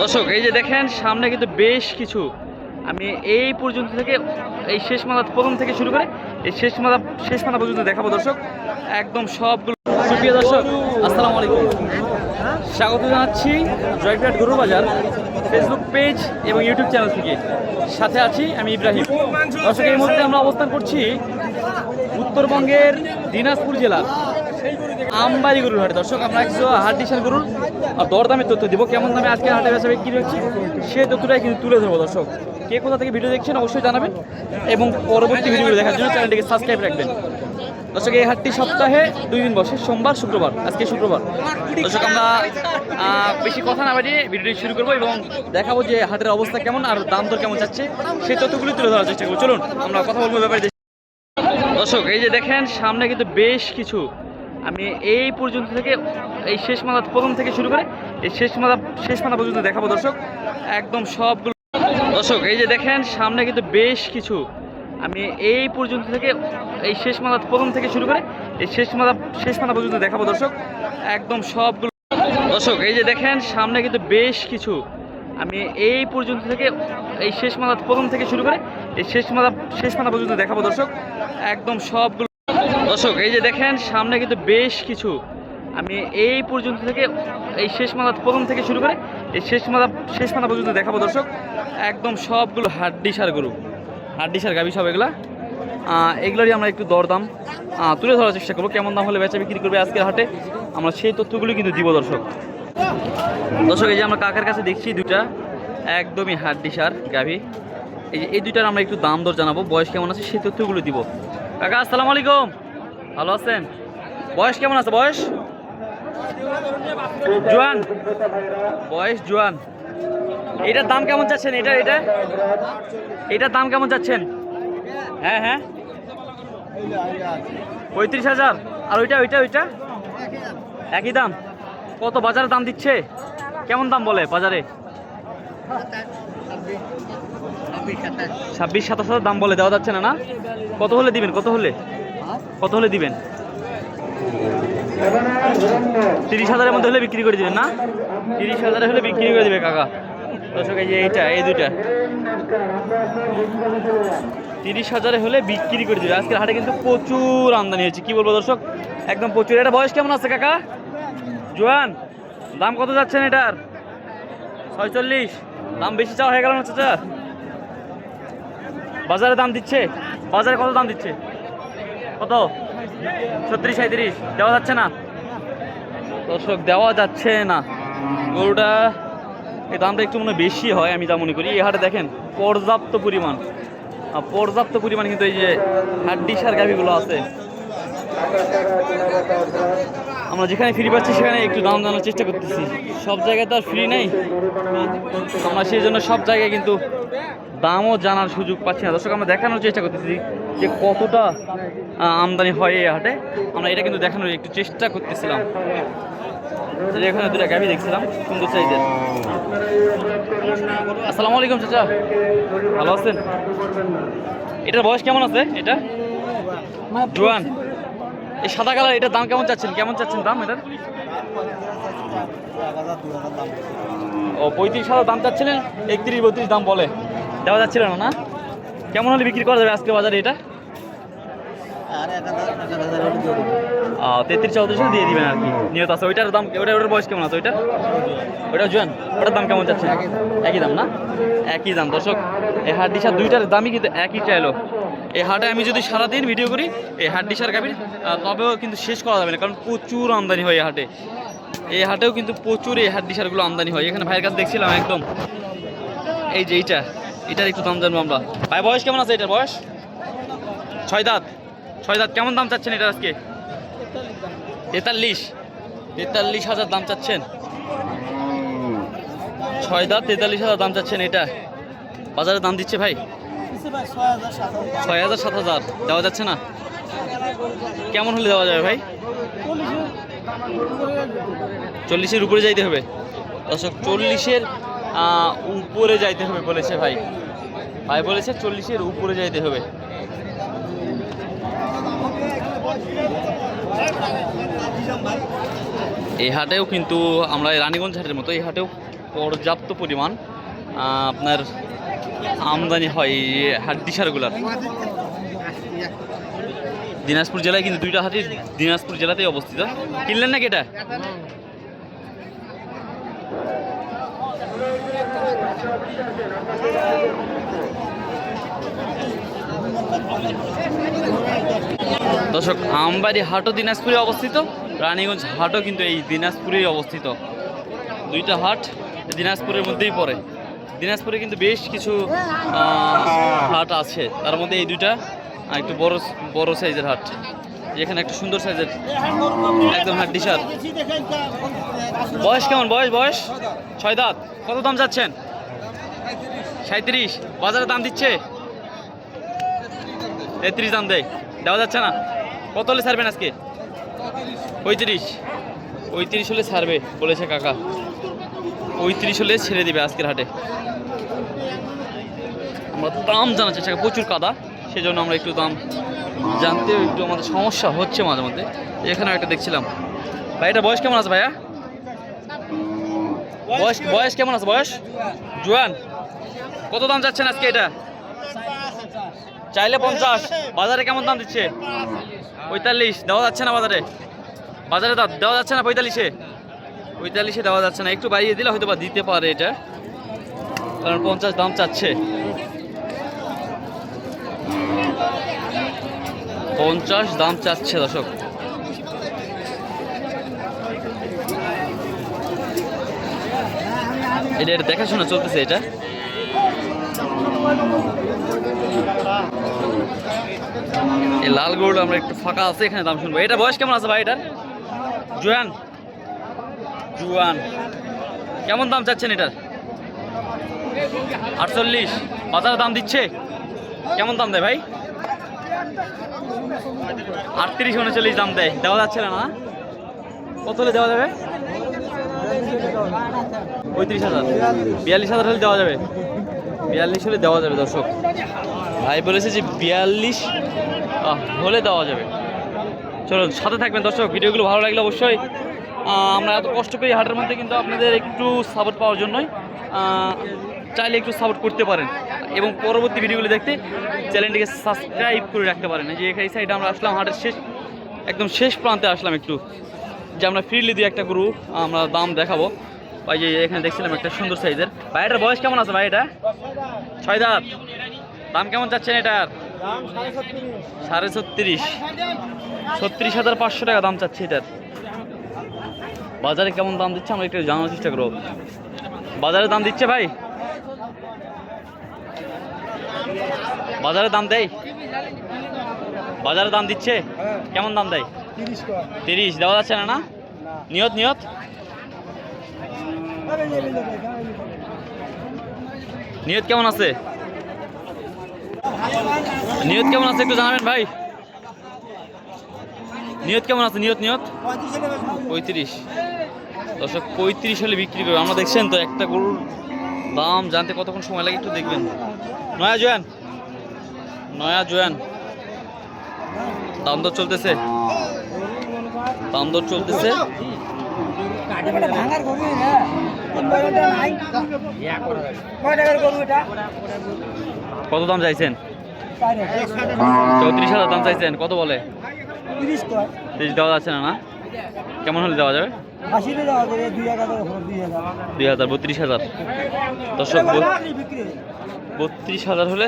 দর্শক, এই যে দেখেন, সামনে কিন্তু বেশ কিছু। আমি এই পর্যন্ত থেকে, এই শেষ মাথা প্রথম থেকে শুরু করে, এই শেষ মাথা শেষ মাথা পর্যন্ত দেখাবো দর্শক। একদম সবগুলো। সুপ্রিয় দর্শক, আসসালামু আলাইকুম। স্বাগত জানাচ্ছি জয়ঘাট গরু বাজার ফেসবুক পেজ এবং ইউটিউব চ্যানেল থেকে। সাথে আছি আমি ইব্রাহিম। দর্শক, এই মুহূর্তে আমরা অবস্থান করছি উত্তরবঙ্গের দিনাজপুর জেলার আমবাড়ি গরুর হাটে। দর্শক, আমরা একশো হাট ডিসার গরুর, আর দরদামের তথ্য দিব। কেমন দামে আজকে হাটে বেচা বিক্রি হচ্ছে সেই তথ্যটাই কিন্তু তুলে ধরবো দর্শক। কে কোথা থেকে ভিডিও দেখছেন অবশ্যই জানাবেন, এবং পরবর্তী ভিডিওগুলো দেখার জন্য চ্যানেলটিকে সাবস্ক্রাইব রাখবেন। দর্শক, এই হাটটি সপ্তাহে দুই দিন বসে, সোমবার, শুক্রবার, আজকে শুক্রবার। দর্শক, আমরা বেশি কথা না বাড়িয়ে ভিডিওটি শুরু করব এবং দেখাবো যে হাটের অবস্থা কেমন আর দাম দর কেমন যাচ্ছে। সেই তথ্যগুলি তুলে ধরার চেষ্টা করব। চলুন, আমরা কথা বলব ব্যাপারে। দর্শক, এই যে দেখেন, সামনে কিন্তু বেশ কিছু আমি এই পর্যন্ত থেকে, এই শেষ মাথা প্রথম থেকে শুরু করে এই শেষ মাথা শেষ মাথা পর্যন্ত দেখাবো, দর্শক। একদম সবগুলো দর্শক, এই যে দেখেন, সামনে কিন্তু বেশ কিছু। আমি এই পর্যন্ত থেকে, এই শেষ মাথা প্রথম থেকে শুরু করে এই শেষ মাথা শেষ মাথা পর্যন্ত দেখাবো, দর্শক। একদম সবগুলো দর্শক, এই যে দেখেন, সামনে কিন্তু বেশ কিছু। আমি এই পর্যন্ত থেকে, এই শেষ মাথা প্রথম থেকে শুরু করে এই শেষ মাথা শেষ মাথা পর্যন্ত দেখাবো, দর্শক। একদম সবগুলো দর্শক, এই যে দেখেন, সামনে কিন্তু বেশ কিছু। আমি এই পর্যন্ত থেকে, এই শেষ মাথা প্রথম থেকে শুরু করে, এই শেষ মাথা শেষ মাথা পর্যন্ত দেখাবো দর্শক। একদম সবগুলো হাড্ডি সার গরু হাড্ডি সার গাবি সব এগুলা। এগুলোরই আমরা একটু দরদাম তুলে ধরার চেষ্টা করব, কেমন দাম হলে বেচা বিক্রি করবে আজকের হাটে, আমরা সেই তথ্যগুলো কিন্তু দিব দর্শক। দর্শক, এই যে আমরা কাকের কাছে দেখছি দুটা একদমই হাড্ডি সার গাভি। এই যে এই দুইটার আমরা একটু দাম দর জানাব, বয়স কেমন আছে সেই তথ্যগুলো দিব। কাকা, আসসালামু আলাইকুম। ভালো আছেন? বয়স কেমন আছে, বয়স? জোয়ান। বয়স জোয়ান। এটার দাম কেমন চাচ্ছেন? এটা এটা? এটার দাম কেমন চাচ্ছেন? হ্যাঁ হ্যাঁ। পঁয়ত্রিশ হাজার। আর ওইটা ওইটা ওইটা? একই দাম। কত বাজারে দাম দিচ্ছে? কেমন দাম বলে বাজারে? ছাব্বিশ সাতাশ হাজার দাম বলে, দেওয়া যাচ্ছে না না? কত হলে দিবেন? কত হলে? কত হলে দিবেন? তিরিশ হাজারের মধ্যে হলে বিক্রি করে দিবেন, না? তিরিশ হাজারে হলে বিক্রি করে দিবে কাকা। দর্শক, এই যে এইটা, এই দুইটা। তিরিশ হাজারে হলে বিক্রি করে দিবে। আজকের হাটে কিন্তু প্রচুর আমদানি হয়েছে। কি বলব দর্শক? একদম প্রচুর। এটা বয়স কেমন আছে কাকা? জোয়ান, দাম কত যাচ্ছেন এটার? ছয়চল্লিশ। দাম বেশি চাওয়া হয়ে গেল না, চাচা? বাজারে দাম দিচ্ছে? বাজারে কত দাম দিচ্ছে? কত? ছত্রিশ সাঁত্রিশ দেওয়া যাচ্ছে না? দর্শক, দেওয়া যাচ্ছে না। গরুটা এই দামটা একটু মনে বেশি হয়, আমি যা মনে করি। এই হাটে দেখেন, পর্যাপ্ত পরিমাণ। পর্যাপ্ত পরিমাণ কিন্তু এই যে হাড্ডি সার গাভিগুলো আছে। আমরা যেখানে ফ্রি পাচ্ছি সেখানে একটু দাম জানার চেষ্টা করতেছি। সব জায়গায় তো আর ফ্রি নেই। আমরা সেই জন্য সব জায়গায় কিন্তু দামও জানার সুযোগ পাচ্ছি না। দর্শক আমরা দেখানোর চেষ্টা করতেছি যে কতটা আমদানি হয় এই হাটে। আমরা এটা কিন্তু দেখানোর একটু চেষ্টা করতেছিলাম। যে এখানে দুটা গাভি দেখছিলাম সুন্দর সাইজের। আসসালামু আলাইকুম চাচা। ভালো আছেন? এটার বয়স কেমন আছে? এটা? জোয়ান। এই সাদা কালার এটার দাম কেমন চাচ্ছেন? কেমন চাচ্ছেন দাম এটার? ও, পঁয়ত্রিশ হাজার দাম চাচ্ছিলেন, একত্রিশ বত্রিশ দাম বলে। দেওয়া যাচ্ছিল না না? কেমন হলে বিক্রি করা যাবে আজকে বাজারে এটা? তেত্রিশ চৌত্রিশ দিয়ে দিবেন আর কি। নিয়ত আছে। ওইটার দাম ওটা ওটার বয়স কেমন আছে? ওইটা ওটা জোয়ান। ওটার দাম কেমন যাচ্ছে একই দাম, না? একই দাম। দর্শক, এই হাট ডিসার দুইটার দামই কিন্তু একই চাইলো। এই হাটে আমি যদি সারাদিন ভিডিও করি, এই হাট ডিসার গাভীর তবেও কিন্তু শেষ করা যাবে না, কারণ প্রচুর আমদানি হয় এই হাটে। এই হাটেও কিন্তু প্রচুর এই হাট ডিসারগুলো আমদানি হয়। এখানে ভাইয়ের কাছে দেখছিলাম একদম। এই যে এইটা, এটার একটু দাম জানব আমরা। ভাই, বয়স কেমন আছে এটার বয়স? ছয় দাঁত। ছয় দাঁত, কেমন দাম চাচ্ছেন এটা আজকে? তেতাল্লিশ। তেতাল্লিশ হাজার দাম চাচ্ছেন। ছয় দাঁত, তেতাল্লিশ হাজার দাম চাচ্ছেন এটা। বাজারে দাম দিচ্ছে ভাই? ছয় হাজার সাত হাজার। দেওয়া যাচ্ছে না? কেমন হলে দেওয়া যাবে ভাই? চল্লিশের উপরে যাইতে হবে। দর্শক চল্লিশের উপরে যাইতে হবে বলেছে ভাই। ভাই বলেছে চল্লিশের উপরে যাইতে হবে। এই হাটেও কিন্তু আমরা রানীগঞ্জ হাটের মতো এই হাটেও পর্যাপ্ত পরিমাণ আপনার আমদানি হয় এই হাড্ডি সারগুলার। দিনাজপুর জেলায় কিন্তু দুইটা হাতি দিনাজপুর জেলাতেই অবস্থিত। কিনলেন নাকি এটা? দর্শক, আমবাড়ি হাটও দিনাজপুরে অবস্থিত। রানীগঞ্জ হাটও কিন্তু এই দিনাজপুরেই অবস্থিত। দুইটা হাট দিনাজপুরের মধ্যেই পড়ে। দিনাজপুরে কিন্তু বেশ কিছু হাট আছে। তার মধ্যে এই দুইটা একটু বড় বড় সাইজের হাট। যেখানে একটা সুন্দর সাইজের, একদম হাট ডিসার বয়স কেমন? বয়স বয়স? ছয় দাঁত। কত দাম যাচ্ছেন? সাঁত্রিশ বাজারে দাম দিচ্ছে? তেত্রিশ দাম দেয়। দেওয়া যাচ্ছে না? কত হলে ছাড়বেন আজকে? পঁয়ত্রিশ। পঁয়ত্রিশ হলে ছাড়বে, বলেছে কাকা। পঁয়ত্রিশ হলে ছেড়ে দিবে আজকের হাটে। আমরা দাম জানার চেষ্টা করি, প্রচুর কাদা সেই জন্য আমরা একটু দাম জানতেও একটু আমাদের সমস্যা হচ্ছে মাঝে মধ্যে। এখানেও একটা দেখছিলাম। ভাই এটা বয়স কেমন আছে ভাইয়া? বয়স বয়স কেমন আছে বয়স? জুয়ান কত দাম যাচ্ছেন আজকে এটা? চাইলে পঞ্চাশ। বাজারে কেমন দাম দিচ্ছে? পঁয়তাল্লিশ। দেওয়া যাচ্ছে না বাজারে? বাজারে দেওয়া যাচ্ছে না পঁয়তাল্লিশে? পঁয়তাল্লিশে দেওয়া যাচ্ছে না। একটু বাড়িয়ে দিলে হয়তো বা দিতে পারে এটা। কারণ পঞ্চাশ দাম চাচ্ছে। পঞ্চাশ দাম চাচ্ছে দর্শক। এটা দেখাশোনা চলতেছে এটা। এই লাল গরুটা আমরা একটু ফাঁকা আছে, এখানে দাম শুনব। এটা বয়স কেমন আছে ভাই এটার? জুয়ান? জুয়ান। কেমন দাম চাচ্ছেন এটার? আটচল্লিশ। বাজারে দাম দিচ্ছে? কেমন দাম দেয় ভাই? আটত্রিশ, উনচল্লিশ দাম দেয়। দেওয়া যাচ্ছে না কত হলে দেওয়া যাবে? পঁয়ত্রিশ হাজার। বিয়াল্লিশ হাজার হলে দেওয়া যাবে। বিয়াল্লিশ হলে দেওয়া যাবে, দর্শক। ভাই বলেছে যে বিয়াল্লিশ হলে দেওয়া যাবে। চলুন, সাথে থাকবেন, দর্শক। ভিডিওগুলো ভালো লাগলে অবশ্যই আমরা এত কষ্ট করি হাটের মধ্যে কিন্তু আপনাদের একটু সাপোর্ট পাওয়ার জন্যই চাইলে একটু সাপোর্ট করতে পারেন। এবং পরবর্তী ভিডিওগুলো দেখতে চ্যানেলটিকে সাবস্ক্রাইব করে রাখতে পারেন। যে এই সাইডে আমরা আসলাম, হাটের শেষ, একদম শেষ প্রান্তে আসলাম একটু। যে আমরা ফ্রিলি দিয়ে একটা গরু, আমরা দাম দেখাবো। ভাই যে এখানে দেখছিলাম একটা সুন্দর সাইজের ভাই, এটার বয়স কেমন আছে ভাই এটা? ছয় দাঁত। দাম কেমন চাচ্ছেন এটার? সাড়ে ছত্রিশ। ছত্রিশ হাজার পাঁচশো টাকা দাম চাচ্ছে এটার। বাজারে কেমন দাম দিচ্ছে আমরা একটু জানার চেষ্টা করব। বাজারে দাম দিচ্ছে ভাই? বাজারে দাম দেয়? বাজারে দাম দিচ্ছে? কেমন দাম দেয়? তিরিশ দেওয়া যাচ্ছে না না? নিয়ত নিয়ত? নিয়ত কেমন আছে? নিয়ত কেমন আছে একটু জানাবেন ভাই। নিয়ত কেমন আছে? নিয়ত নিয়ত? পঁয়ত্রিশ দর্শক পঁয়ত্রিশ হলে বিক্রি করবে। আমরা দেখছেন তো একটা গরুর দাম জানতে কতক্ষণ সময় লাগে একটু দেখবেন। নয়া জোয়ান? নয়া জোয়ান। দাম দর চলতেছে? দাম দর চলতেছে? কত দাম চাইছেন? চৌত্রিশ হাজার দাম চাইছেন। কত বলে? তিরিশ কয় তিরিশ দেওয়া যাচ্ছে না না? কেমন হলে দেওয়া যাবে? আশিতে দেওয়া যাবে দুই হাজার। দুই হাজার বত্রিশ হাজার। দর্শক বত্রিশ হাজার হলে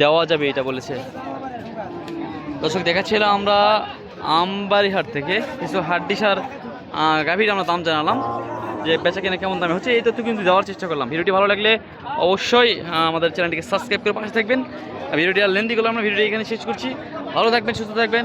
দেওয়া যাবে এটা বলেছে। দর্শক দেখাচ্ছিলাম আমরা আমবাড়িহাট থেকে কিছু হাড্ডিসার গাভীর আমরা দাম জানালাম যে বেচা কেনা কেমন দামে হচ্ছে এই তথ্য কিন্তু দেওয়ার চেষ্টা করলাম। ভিডিওটি ভালো লাগলে অবশ্যই আমাদের চ্যানেলটিকে সাবস্ক্রাইব করে পাশে থাকবেন। ভিডিওটি আর লেন্দি করলাম আমরা ভিডিওটি এখানে শেষ করছি। ভালো থাকবেন সুস্থ থাকবেন।